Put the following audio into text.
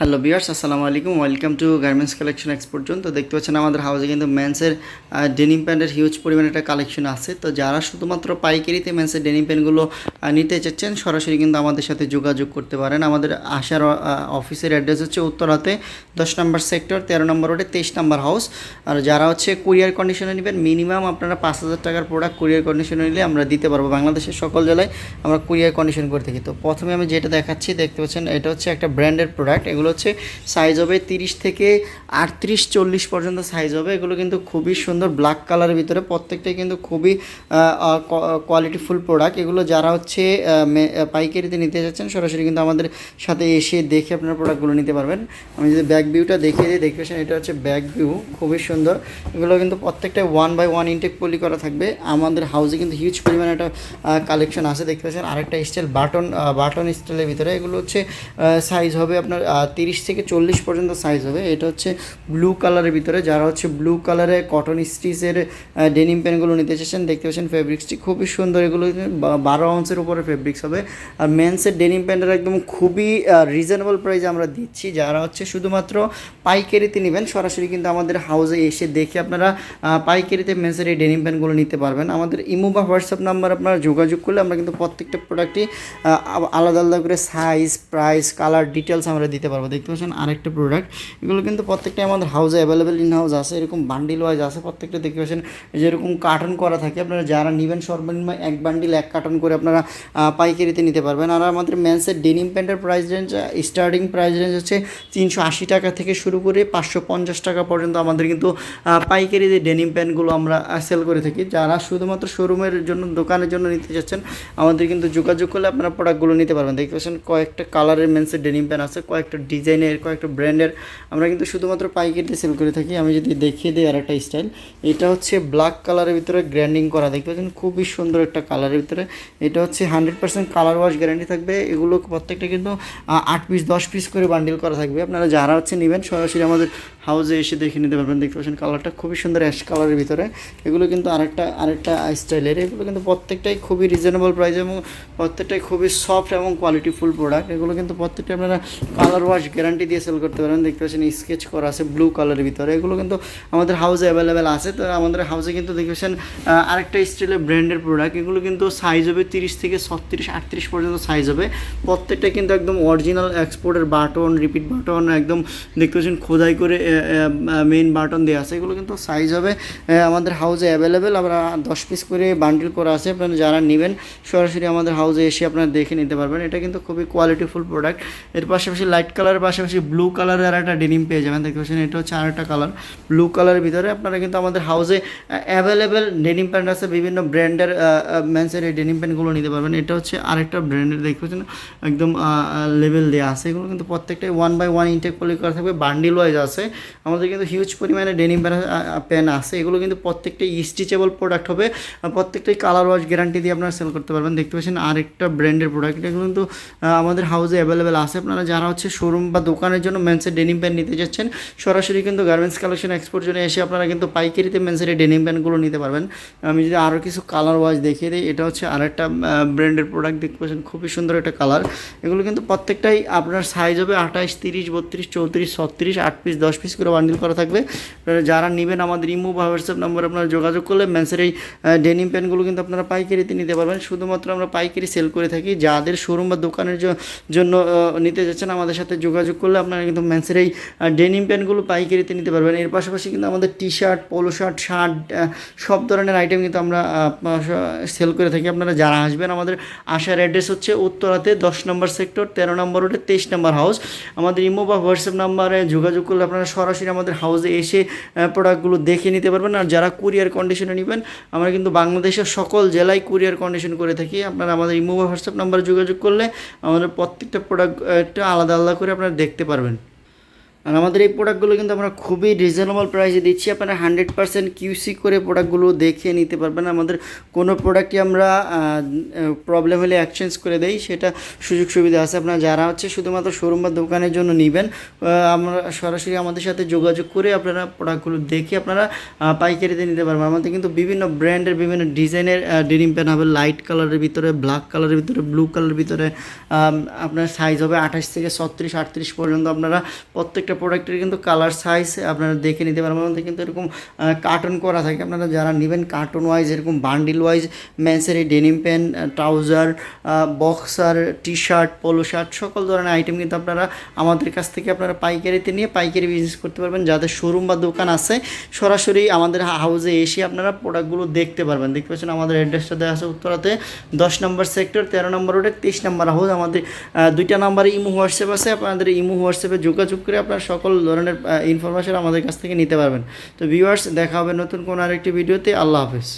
Hello বিয়ার্স আসসালামু আলাইকুম welcome to garments collection export zone তো দেখতে পাচ্ছেন আমাদের হাউসে কিন্তু মেন্সের ডেনিম প্যান্টের হিউজ পরিমাণে একটা কালেকশন আছে। তো যারা শুধুমাত্র পাইকারিতে মেন্সের ডেনিম প্যান্টগুলো নিতে চাচ্ছেন, সরাসরি কিন্তু আমাদের সাথে যোগাযোগ করতে পারেন। আমাদের আসার অফিসের অ্যাড্রেস হচ্ছে উত্তরাতে দশ নম্বর সেক্টর তেরো নম্বর রোডে তেইশ নম্বর হাউস আর যারা হচ্ছে কুরিয়ার কন্ডিশনে নেবেন মিনিমাম আপনারা পাঁচ হাজার টাকার প্রোডাক্ট কুরিয়ার কন্ডিশনে নিলে আমরা দিতে পারব বাংলাদেশের সকল জেলায় আমরা কুরিয়ার কন্ডিশন করে থাকি। তো প্রথমে আমি যেটা দেখাচ্ছি, দেখতে পাচ্ছেন, এটা হচ্ছে একটা ব্র্যান্ডের প্রোডাক্ট এগুলো হচ্ছে সাইজ হবে তিরিশ থেকে আটত্রিশ, চল্লিশ পর্যন্ত সাইজ হবে। এগুলো কিন্তু খুবই সুন্দর ব্ল্যাক কালারের ভিতরে। প্রত্যেকটাই কিন্তু খুবই কোয়ালিটিফুল প্রোডাক্ট এগুলো যারা হচ্ছে পাইকারিতে নিতে যাচ্ছেন, সরাসরি কিন্তু আমাদের সাথে এসে দেখে আপনারা প্রোডাক্টগুলো নিতে পারবেন। আমি যদি ব্যাক ভিউটা দেখিয়ে দিই, দেখতে এটা হচ্ছে ব্যাক ভিউ খুবই সুন্দর। এগুলো কিন্তু প্রত্যেকটা one by one intact poly করা থাকবে। আমাদের হাউসে কিন্তু হিউজ পরিমাণে একটা কালেকশন আছে, দেখতে পাচ্ছেন। আরেকটা স্টাইল বাটন বাটন স্টাইলের ভিতরে। এগুলো হচ্ছে সাইজ হবে আপনার তিরিশ থেকে চল্লিশ পর্যন্ত সাইজ হবে। এটা হচ্ছে ব্লু কালারের ভিতরে। যারা হচ্ছে ব্লু কালারে কটন স্টিচের ডেনিম প্যান্টগুলো নিতে চাইছেন দেখতে পাচ্ছেন ফেব্রিক্সটি খুবই সুন্দর। এগুলো বারো আউন্সের উপরে ফেব্রিক্স হবে। আর মেন্সের ডেনিম প্যান্টের একদম খুবই রিজনেবল প্রাইসে আমরা দিচ্ছি। যারা হচ্ছে শুধুমাত্র পাইকারিতে নেবেন, সরাসরি কিন্তু আমাদের হাউসে এসে দেখে আপনারা পাইকারিতে মেন্সের এই ডেনিম প্যান্টগুলো নিতে পারবেন। আমাদের ইমো বা হোয়াটসঅ্যাপ নাম্বার আপনারা যোগাযোগ করলে আমরা কিন্তু প্রত্যেকটা প্রোডাক্টই আলাদা আলাদা করে সাইজ প্রাইস কালার ডিটেলস আমরা দিতে পারব। দেখতে পাচ্ছেন আরেকটা প্রোডাক্ট এগুলো কিন্তু প্রত্যেকটা আমাদের হাউসে অ্যাভেলেবেল ইন হাউস আছে, এরকম বান্ডিল ওয়াইজ আছে। প্রত্যেকটা দেখতে পাচ্ছেন যেরকম কার্টন করা থাকে, আপনারা যারা নেবেন সর্বনিম্ন এক বান্ডিল এক কার্টন করে আপনারা পাইকারিতে নিতে পারবেন। আর আমাদের মেন্সের ডেনিম প্যান্টের price range starting price range হচ্ছে তিনশো আশি টাকা থেকে শুরু করে পাঁচশো পঞ্চাশ টাকা পর্যন্ত আমাদের কিন্তু পাইকারি যে ডেনিম প্যান্টগুলো আমরা সেল করে থাকি। যারা শুধুমাত্র শোরুমের জন্য, দোকানের জন্য নিতে চাচ্ছেন আমাদের কিন্তু যোগাযোগ করলে আপনারা প্রোডাক্টগুলো নিতে পারবেন। দেখতে পাচ্ছেন কয়েকটা কালারের মেন্সের ডেনিম প্যান্ট আছে, কয়েকটা ডিজাইনের কয়েকটা ব্র্যান্ডের আমরা কিন্তু শুধুমাত্র পাইকারিতে সেল করে থাকি। আমি যদি দেখিয়ে দিই আর একটা স্টাইল এটা হচ্ছে ব্ল্যাক কালারের ভিতরে গ্র্যান্ডিং করা। দেখতে পাচ্ছেন খুবই সুন্দর একটা কালারের ভিতরে। এটা হচ্ছে hundred percent colour wash guarantee থাকবে। এগুলো প্রত্যেকটা কিন্তু আট পিস দশ পিস করে বান্ডিল করা থাকবে। আপনারা যারা হচ্ছে নেবেন, সরাসরি আমাদের হাউসে এসে দেখে নিতে পারবেন, দেখতে পাচ্ছেন কালারটা খুবই সুন্দর অ্যাশ কালারের ভিতরে। এগুলো কিন্তু আরেকটা আরেকটা স্টাইলের। এগুলো কিন্তু প্রত্যেকটাই খুবই রিজনেবল প্রাইস এবং প্রত্যেকটাই খুবই সফট এবং কোয়ালিটিফুল প্রোডাক্ট এগুলো কিন্তু প্রত্যেকটা আপনারা কালার ওয়াশ গ্যারান্টি দিয়ে সেল করতে পারেন দেখতে পাচ্ছেন স্কেচ করা আছে ব্লু কালারের ভিতরে। এগুলো কিন্তু আমাদের হাউসে অ্যাভেলেবেল আছে। তো আমাদের হাউসে কিন্তু দেখতে পাচ্ছেন আরেকটা স্টাইলের ব্র্যান্ডের প্রোডাক্ট এগুলো কিন্তু সাইজ হবে তিরিশ থেকে ছত্রিশ, আটত্রিশ পর্যন্ত সাইজ হবে। প্রত্যেকটা কিন্তু একদম অরিজিনাল এক্সপোর্টের বাটন রিপিট বাটন একদম দেখতে পাচ্ছেন খোদাই করে মেইন বাটন দেওয়া আছে। এগুলো কিন্তু সাইজ হবে আমাদের হাউসে অ্যাভেলেবেল আমরা দশ পিস করে বান্ডিল করা আছে। আপনারা যারা নেবেন, সরাসরি আমাদের হাউসে এসে আপনারা দেখে নিতে পারবেন। এটা কিন্তু খুবই কোয়ালিটিফুল প্রোডাক্টের পাশাপাশি লাইট কালারের পাশাপাশি ব্লু কালারের আর একটা ডেনিম পেয়ে যাবেন। দেখতে পাচ্ছেন, এটা হচ্ছে আরেকটা কালার ব্লু কালারের ভিতরে আপনারা কিন্তু আমাদের হাউসে অ্যাভেলেবেল ডেনিম প্যান্ট আছে। বিভিন্ন ব্র্যান্ডের ম্যান্সের এই ডেনিম প্যান্টগুলো নিতে পারবেন। এটা হচ্ছে আরেকটা ব্র্যান্ডের দেখতে পাচ্ছেন, একদম লেভেল দেওয়া আছে। এগুলো কিন্তু প্রত্যেকটাই one by one intact poly করা থাকবে। বান্ডিল ওয়াইজ আছে। আমাদের কিন্তু হিউজ পরিমাণে ডেনিম প্যান আছে। এগুলো কিন্তু প্রত্যেকটাই স্টিচেবল প্রোডাক্ট হবে প্রত্যেকটাই কালার ওয়াশ গ্যারান্টি দিয়ে আপনারা সেল করতে পারবেন। দেখতে পাচ্ছেন আরেকটা ব্র্যান্ডের প্রোডাক্ট এগুলো কিন্তু আমাদের হাউসে অ্যাভেলেবেল আছে। আপনারা যারা হচ্ছে শোরুম বা দোকানের জন্য মেন্সের ডেনিম প্যান্ট নিতে যাচ্ছেন, সরাসরি কিন্তু গার্মেন্টস কালেকশন এক্সপোর্ট জন্য এসে আপনারা কিন্তু পাইকারিতে মেন্সের ডেনিম প্যান্টগুলো নিতে পারবেন। আমি যদি আরও কিছু কালার ওয়াইজ দেখিয়ে দিই, এটা হচ্ছে আরেকটা ব্র্যান্ডের প্রোডাক্ট দেখতে পাচ্ছেন খুবই সুন্দর একটা কালার এগুলো কিন্তু প্রত্যেকটাই আপনার সাইজ হবে আঠাশ, তিরিশ, বত্রিশ, চৌত্রিশ, ছত্রিশ আট পিস দশ পিস করে বান্ডিল করা থাকবে। যারা নেবেন আমাদের ইমো বা হোয়াটসঅ্যাপ নম্বর আপনারা যোগাযোগ করলে মেন্সের এই ডেনিম প্যান্টগুলো কিন্তু আপনারা পাইকারিতে নিতে পারবেন। শুধুমাত্র আমরা পাইকারি সেল করে থাকি। যাদের শোরুম বা দোকানের জন্য নিতে যাচ্ছেন আমাদের সাথে যোগাযোগ করলে আপনারা কিন্তু মেন্সের এই ডেনিম প্যান্টগুলো পাইকারিতে নিতে পারবেন। এর পাশাপাশি কিন্তু আমাদের T shirt polo shirt shirt সব ধরনের আইটেম কিন্তু আমরা সেল করে থাকি। আপনারা যারা আসবেন, আমাদের আসার অ্যাড্রেস হচ্ছে উত্তরাতে দশ নম্বর সেক্টর তেরো নম্বর রোডে তেইশ নম্বর হাউস আমাদের ইমো বা হোয়াটসঅ্যাপ নাম্বারে যোগাযোগ করলে আপনারা সরাসরি আমাদের হাউসে এসে প্রোডাক্টগুলো দেখে নিতে পারবেন। আর যারা কুরিয়ার কন্ডিশনে নেবেন, আমরা কিন্তু বাংলাদেশের সকল জেলায় কুরিয়ার কন্ডিশন করে থাকি। আপনারা আমাদের ইমোবা হোয়াটসঅ্যাপ নাম্বারে যোগাযোগ করলে আমাদের প্রত্যেকটা প্রোডাক্ট একটা আলাদা আলাদা করে আপনারা দেখতে পারবেন। আর আমাদের এই প্রোডাক্টগুলো কিন্তু আমরা খুবই রিজনেবল প্রাইসে দিচ্ছি। আপনারা হান্ড্রেড পার্সেন্ট কিউসি করে প্রোডাক্টগুলো দেখে নিতে পারবেন। আমাদের কোনো প্রোডাক্টই আমরা প্রবলেম হলে এক্সচেঞ্জ করে দেই, সেটা সুযোগ সুবিধা আছে। আপনারা যারা হচ্ছে শুধুমাত্র শোরুম বা দোকানের জন্য নেবেন আমরা সরাসরি আমাদের সাথে যোগাযোগ করে আপনারা প্রোডাক্টগুলো দেখে আপনারা পাইকারিতে নিতে পারবেন। আমাদের কিন্তু বিভিন্ন ব্র্যান্ডের বিভিন্ন ডিজাইনের ডেনিম প্যান্ট হবে লাইট কালারের ভিতরে ব্ল্যাক কালারের ভিতরে ব্লু কালারের ভিতরে আপনার সাইজ হবে আঠাশ থেকে ছত্রিশ, আটত্রিশ পর্যন্ত আপনারা প্রত্যেকটা প্রোডাক্টের কিন্তু কালার সাইজ আপনারা দেখে নিতে পারবেন। আমাদের কিন্তু এরকম কার্টন করা থাকে। আপনারা যারা নেবেন কার্টন ওয়াইজ এরকম বান্ডিল ওয়াইজ ম্যান্সের এই denim pant trouser boxer T shirt polo shirt সকল ধরনের আইটেম কিন্তু আপনারা আমাদের কাছ থেকে আপনারা পাইকারিতে নিয়ে পাইকারি বিজনেস করতে পারবেন। যাদের শোরুম বা দোকান আছে, সরাসরি আমাদের হাউসে এসে আপনারা প্রোডাক্টগুলো দেখতে পারবেন। দেখতে পাচ্ছেন আমাদের অ্যাড্রেসটা দেওয়া আছে উত্তরাতে, দশ নম্বর সেক্টর তেরো নম্বর রোডে তেইশ নম্বর হাউস আমাদের দুইটা নাম্বারে ইমো হোয়াটসঅ্যাপ আছে। আপনাদের ইমো হোয়াটসঅ্যাপে যোগাযোগ করে আপনারা সকল ধরনের ইনফরমেশন আমাদের কাছ থেকে নিতে পারবেন। তো ভিউয়ার্স দেখা হবে নতুন কোনো আরেকটি ভিডিওতে আল্লাহ হাফেজ।